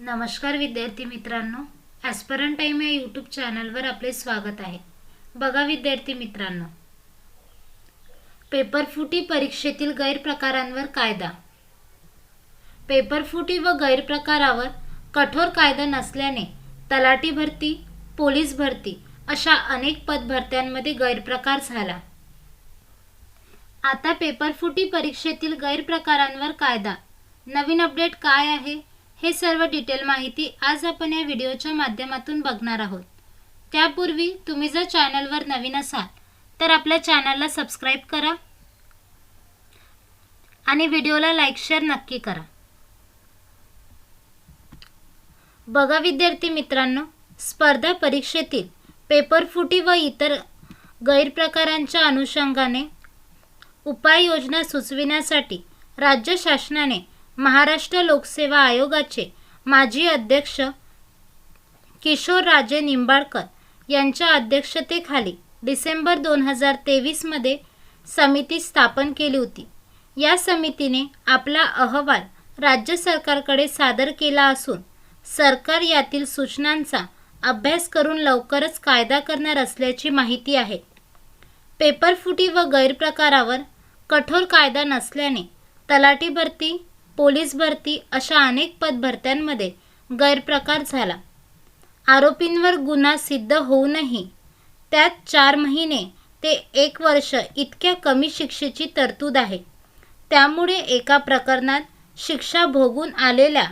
नमस्कार विद्यार्थी मित्रांनो ॲस्परन टाईम या यूट्यूब चॅनलवर आपले स्वागत आहे. बघा विद्यार्थी मित्रांनो पेपरफुटी परीक्षेतील गैरप्रकारांवर कायदा. पेपरफुटी व गैरप्रकारावर कठोर कायदा नसल्याने तलाठी भरती पोलीस भरती अशा अनेक पदभरत्यांमध्ये गैरप्रकार झाला. आता पेपरफुटी परीक्षेतील गैरप्रकारांवर कायदा. नवीन अपडेट काय आहे? हे सर्व डिटेल माहिती आज आपण या व्हिडिओच्या माध्यमातून बघणार आहोत. त्यापूर्वी तुम्ही जर चॅनलवर नवीन असाल तर आपल्या चॅनलला सबस्क्राईब करा आणि व्हिडिओला लाईक शेअर नक्की करा. बघा विद्यार्थी मित्रांनो स्पर्धा परीक्षेतील पेपरफुटी व इतर गैरप्रकारांच्या अनुषंगाने उपाययोजना सुचविण्यासाठी राज्य शासनाने महाराष्ट्र लोकसेवा आयोगाचे माजी अध्यक्ष किशोरराजे निंबाळकर यांच्या अध्यक्षतेखाली डिसेंबर दोन हजार तेवीसमध्ये समिती स्थापन केली होती. या समितीने आपला अहवाल राज्य सरकारकडे सादर केला असून सरकार यातील सूचनांचा अभ्यास करून लवकरच कायदा करणार असल्याची माहिती आहे. पेपरफुटी व गैरप्रकारावर कठोर कायदा नसल्याने तलाठी भरती पोलीस भरती अशा अनेक पदभरत्यांमध्ये गैरप्रकार झाला. आरोपींवर गुन्हा सिद्ध होऊनही त्यात चार महिने ते एक वर्ष इतक्या कमी शिक्षेची तरतूद आहे. त्यामुळे एका प्रकरणात शिक्षा भोगून आलेल्या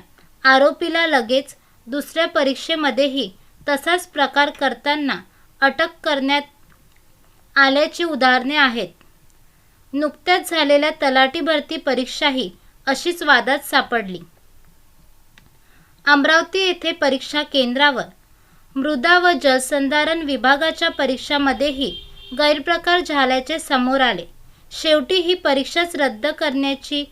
आरोपीला लगेच दुसऱ्या परीक्षेमध्येही तसाच प्रकार करताना अटक करण्यात आल्याची उदाहरणे आहेत. नुकत्याच झालेल्या तलाठी भरती परीक्षाही अशीच वादात सापडली. अमरावती येथे परीक्षा केंद्रावर मृदा व जलसंधारण विभागाच्या परीक्षामध्येही गैरप्रकार झाल्याचे समोर आले. शेवटी ही परीक्षाच रद्द करण्याची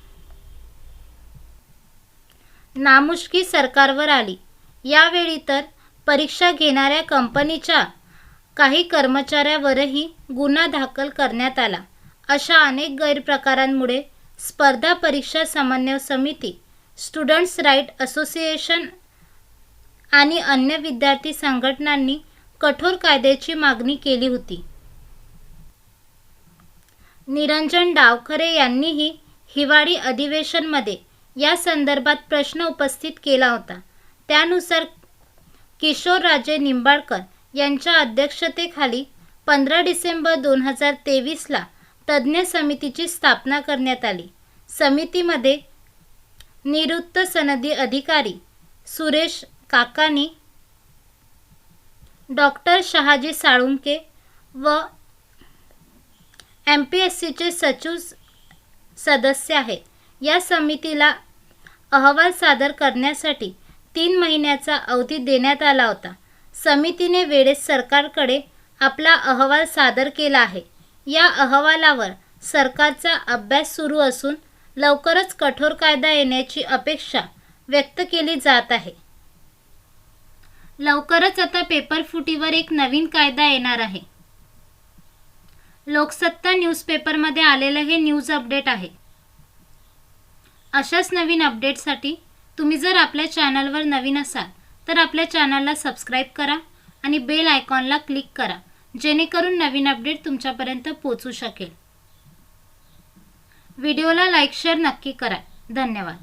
नामुष्की सरकारवर आली. यावेळी तर परीक्षा घेणाऱ्या कंपनीच्या काही कर्मचाऱ्यावरही गुन्हा दाखल करण्यात आला. अशा अनेक गैरप्रकारांमुळे स्पर्धा परीक्षा समन्वय समिती स्टुडंट्स राईट असोसिएशन आणि अन्य विद्यार्थी संघटनांनी कठोर कायद्याची मागणी केली होती. निरंजन डावखरे यांनीही हिवाळी अधिवेशनमध्ये या संदर्भात प्रश्न उपस्थित केला होता. त्यानुसार किशोरराजे निंबाळकर यांच्या अध्यक्षतेखाली पंधरा डिसेंबर दोन हजार तेवीसला तज्ज्ञ समितीची स्थापना करण्यात आली. समितीमध्ये निवृत्त सनदी अधिकारी सुरेश काकानी डॉक्टर शहाजी साळुंके व एम पी एस सीचे सचिव सदस्य आहेत या समितीला अहवाल सादर करण्यासाठी तीन महिन्याचा अवधी देण्यात आला होता. समितीने वेळेस सरकारकडे आपला अहवाल सादर केला आहे. या अहवालावर सरकारचा अभ्यास सुरू असून लवकरच कठोर कायदा येण्याची अपेक्षा व्यक्त केली जात आहे. लवकरच आता पेपर फुटीवर एक नवीन कायदा येणार आहे. लोकसत्ता न्यूजपेपरमध्ये आलेलं हे न्यूज अपडेट आहे. अशाच नवीन अपडेटसाठी तुम्ही जर आपल्या चॅनलवर नवीन असाल तर आपल्या चॅनलला सबस्क्राईब करा आणि बेल आयकॉनला क्लिक करा. जेणेकरून नवीन अपडेट तुमच्यापर्यंत पोचू शकेल. व्हिडिओला लाईक शेअर नक्की करा. धन्यवाद.